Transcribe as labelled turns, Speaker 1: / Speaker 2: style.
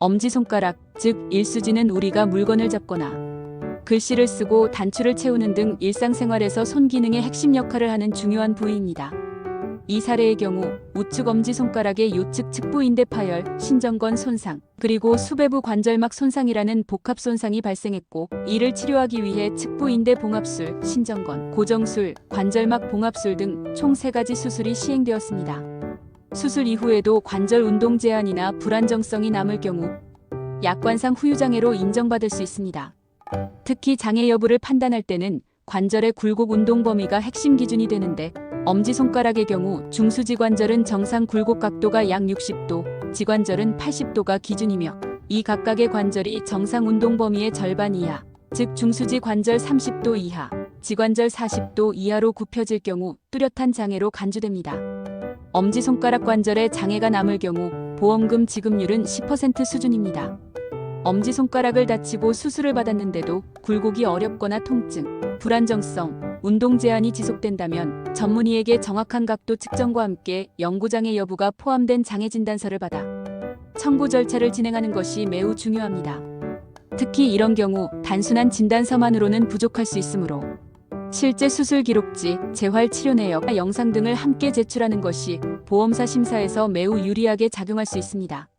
Speaker 1: 엄지손가락, 즉 일수지는 우리가 물건을 잡거나 글씨를 쓰고 단추를 채우는 등 일상생활에서 손 기능의 핵심 역할을 하는 중요한 부위입니다. 이 사례의 경우 우측 엄지손가락의 요측 측부인대 파열, 신정건 손상, 그리고 수배부 관절막 손상이라는 복합 손상이 발생했고 이를 치료하기 위해 측부인대 봉합술, 신정건, 고정술, 관절막 봉합술 등총 세가지 수술이 시행되었습니다. 수술 이후에도 관절 운동 제한이나 불안정성이 남을 경우 약관상 후유장애로 인정받을 수 있습니다. 특히 장애 여부를 판단할 때는 관절의 굴곡 운동 범위가 핵심 기준이 되는데 엄지손가락의 경우 중수지 관절은 정상 굴곡 각도가 약 60도, 지관절은 80도가 기준이며 이 각각의 관절이 정상 운동 범위의 절반 이하, 즉 중수지 관절 30도 이하, 지관절 40도 이하로 굽혀질 경우 뚜렷한 장애로 간주됩니다. 엄지손가락 관절에 장애가 남을 경우 보험금 지급률은 10% 수준입니다. 엄지손가락을 다치고 수술을 받았는데도 굴곡이 어렵거나 통증, 불안정성, 운동 제한이 지속된다면 전문의에게 정확한 각도 측정과 함께 연구장애 여부가 포함된 장애 진단서를 받아 청구 절차를 진행하는 것이 매우 중요합니다. 특히 이런 경우 단순한 진단서만으로는 부족할 수 있으므로 실제 수술 기록지, 재활 치료 내역, 영상 등을 함께 제출하는 것이 보험사 심사에서 매우 유리하게 작용할 수 있습니다.